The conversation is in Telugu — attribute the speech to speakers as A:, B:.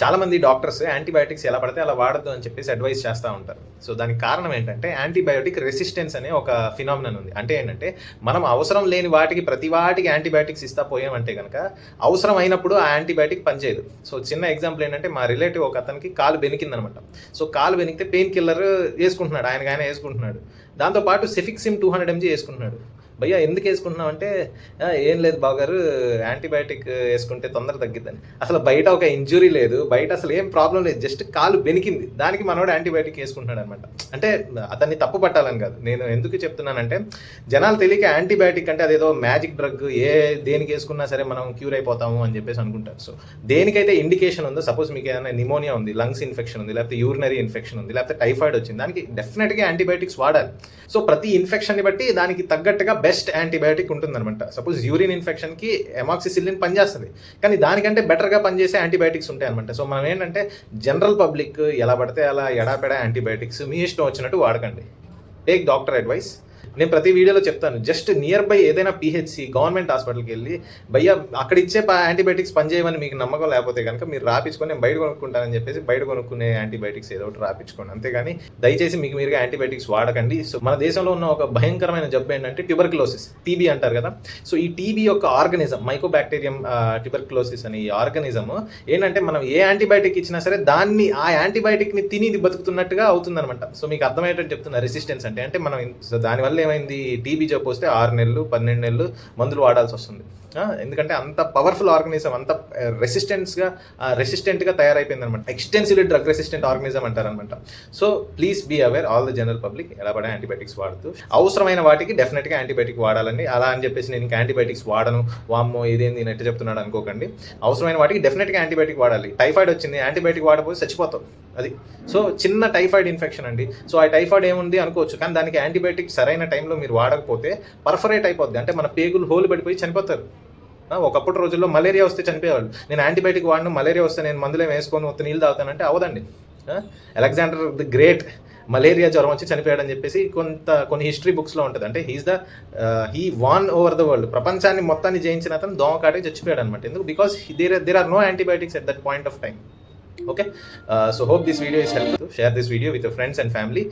A: చాలామంది డాక్టర్స్ యాంటీబయాటిక్స్ ఎలా పడితే అలా వాడద్దు అని చెప్పేసి అడ్వైస్ చేస్తూ ఉంటారు. సో దానికి కారణం ఏంటంటే యాంటీబయాటిక్ రెసిస్టెన్స్ అనే ఒక ఫినామినన్ ఉంది. అంటే ఏంటంటే మనం అవసరం లేని వాటికి ప్రతి వాటికి యాంటీబయాటిక్స్ ఇస్తా పోయామంటే కనుక అవసరం అయినప్పుడు ఆ యాంటీబయాటిక్ పనిచేయదు. సో చిన్న ఎగ్జాంపుల్ ఏంటంటే మా రిలేటివ్ ఒక అతనికి కాలు బెనికిందనమాట. సో కాలు బెనికితే పెయిన్ కిల్లర్ వేసుకుంటున్నాడు. ఆయనకి ఆయన వేసుకుంటున్నాడు. దాంతోపాటు సెఫిక్సిమ్ టూ హండ్రెడ్ ఎంజీ వేసుకుంటున్నాడు. భయ్యా ఎందుకు వేసుకుంటున్నావు అంటే ఏం లేదు బాగారు యాంటీబయాటిక్ వేసుకుంటే తొందర తగ్గిద్దని. అసలు బయట ఒక ఇంజురీ లేదు బయట అసలు ఏం ప్రాబ్లం లేదు జస్ట్ కాలు బెనికింది. దానికి మనోడు యాంటీబయాటిక్ వేసుకుంటున్నాడు అనమాట అంటే అతన్ని తప్పు పట్టాలని కాదు. నేను ఎందుకు చెప్తున్నానంటే జనాలు తెలియక యాంటీబయాటిక్ అంటే అదేదో మ్యాజిక్ డ్రగ్ ఏ దేనికి వేసుకున్నా సరే మనం క్యూర్ అయిపోతాము అని చెప్పేసి అనుకుంటారు. సో దేనికైతే ఇండికేషన్ ఉందో సపోజ్ మీకు ఏదైనా నిమోనియా ఉంది లంగ్స్ ఇన్ఫెక్షన్ ఉంది లేకపోతే యూరినరీ ఇన్ఫెక్షన్ ఉంది లేకపోతే టైఫాయిడ్ వచ్చింది దానికి డెఫినెట్గా యాంటీబయాటిక్స్ వాడాలి. సో ప్రతి ఇన్ఫెక్షన్ని బట్టి దానికి తగ్గట్టుగా బెస్ట్ యాంటీబయాటిక్ ఉంటుందన్నమాట. సపోజ్ యూరిన్ ఇన్ఫెక్షన్కి ఎమాక్సిసిలిన్ పనిచేస్తుంది. కానీ దానికంటే బెటర్గా పనిచేసే యాంటీబయాటిక్స్ ఉంటాయి అనమాట సో మనం ఏంటంటే జనరల్ పబ్లిక్ ఎలా పడితే అలా ఎడాపెడా యాంటీబయాటిక్స్ మీ ఇష్టం వచ్చినట్టు వాడకండి. Take doctor advice. నేను ప్రతి వీడియోలో చెప్తాను. జస్ట్ నియర్ బై ఏదైనా పిహెచ్సి గవర్నమెంట్ హాస్పిటల్కి వెళ్ళి భయ్య అక్కడ ఇచ్చే యాంటీబయాటిక్స్ పనిచేయమని మీకు నమ్మకం లేకపోతే కనుక మీరు రాపించుకొని నేను బయట కొనుక్కుంటానని చెప్పేసి బయట కొనుక్కునే యాంటీబయాటిక్స్ ఏదో ఒకటి రాపించుకోండి అంతేగాని దయచేసి మీకు మీరుగా యాంటీబయాటిక్స్ వాడకండి. సో మన దేశంలో ఉన్న ఒక భయంకరమైన జబ్బు ఏంటంటే ట్యూబర్క్లోసిస్ టీబీ అంటారు కదా. సో ఈ టీబీ యొక్క ఆర్గనిజం మైకోబాక్టీరియం ట్యూబర్క్లోసిస్ అనే ఈ ఆర్గనిజం ఏంటంటే మనం ఏ యాంటీబయాటిక్ ఇచ్చినా సరే దాన్ని ఆ యాంటీబయాటిక్ని తిని ఇది బతుకుతున్నట్టుగా అవుతుందనమాట సో మీకు అర్థమయ్యేటట్టు చెప్తున్నా రెసిస్టెన్స్ అంటే. అంటే మనం దానివల్ల ఏమైంది? టీబీ జబ్బు వస్తే ఆరు నెలలు పన్నెండు నెలలు మందులు వాడాల్సి వస్తుంది. ఎందుకంటే అంత పవర్ఫుల్ ఆర్గనిజం అంత రెసిస్టెన్స్గా రెసిస్టెంట్గా తయారైపోయింది అనమాట ఎక్స్టెన్సివ్లీ డ్రగ్ రెసిస్టెంట్ ఆర్గనిజం అంటారనమాట so please be aware all the general public ఎలా పడే యాంటీబయాటిక్స్ వాడుతూ అవసరమైన వాటికి డెఫినెట్గా యాంటీబయాటిక్ వాడాలండి. అలా అని చెప్పేసి నేను ఇంకా యాంటీబయాటిక్స్ వాడను. వామ్మో ఇదేంది నెట్ చెప్తున్నాడు అనుకోకండి. అవసరమైన వాటికి డెఫినెట్గా యాంటీబయాటిక్ వాడాలి. టైఫాయిడ్ వచ్చింది యాంటీబయాటిక్ వాడకపోతే చచ్చిపోతాం. అది. సో చిన్న టైఫాయిడ్ ఇన్ఫెక్షన్ అండి. సో ఆ టైఫాయిడ్ ఏముంది అనుకోవచ్చు. కానీ దానికి యాంటీబయాటిక్ సరైన టైంలో మీరు వాడకపోతే పర్ఫరేట్ అయిపోద్ది. అంటే మన పేగులు హోల్ పడిపోయి చనిపోతారు. ఒకప్పుడు ఒకప్పటి రోజుల్లో మలేరియా వస్తే చనిపోయేవాళ్ళు. నేను యాంటీబయాటిక్ వాడిను మలేరియా వస్తే నేను మందులే వేసుకొని వస్తే నీళ్ళు తాగుతానంటే అవదండి. అలెగ్జాండర్ ది గ్రేట్ మలేరియా జ్వరం వచ్చి చనిపోయాడని చెప్పేసి కొంత కొన్ని హిస్టరీ బుక్స్లో ఉంటుంది. అంటే he's the he won over the world. ప్రపంచాన్ని మొత్తాన్ని జయించిన అతను దోమ కాటే చచ్చిపోయాడు అనమాట ఎందుకు? Because there there are no antibiotics at that point of time okay? So hope this video is help share this video with friends and family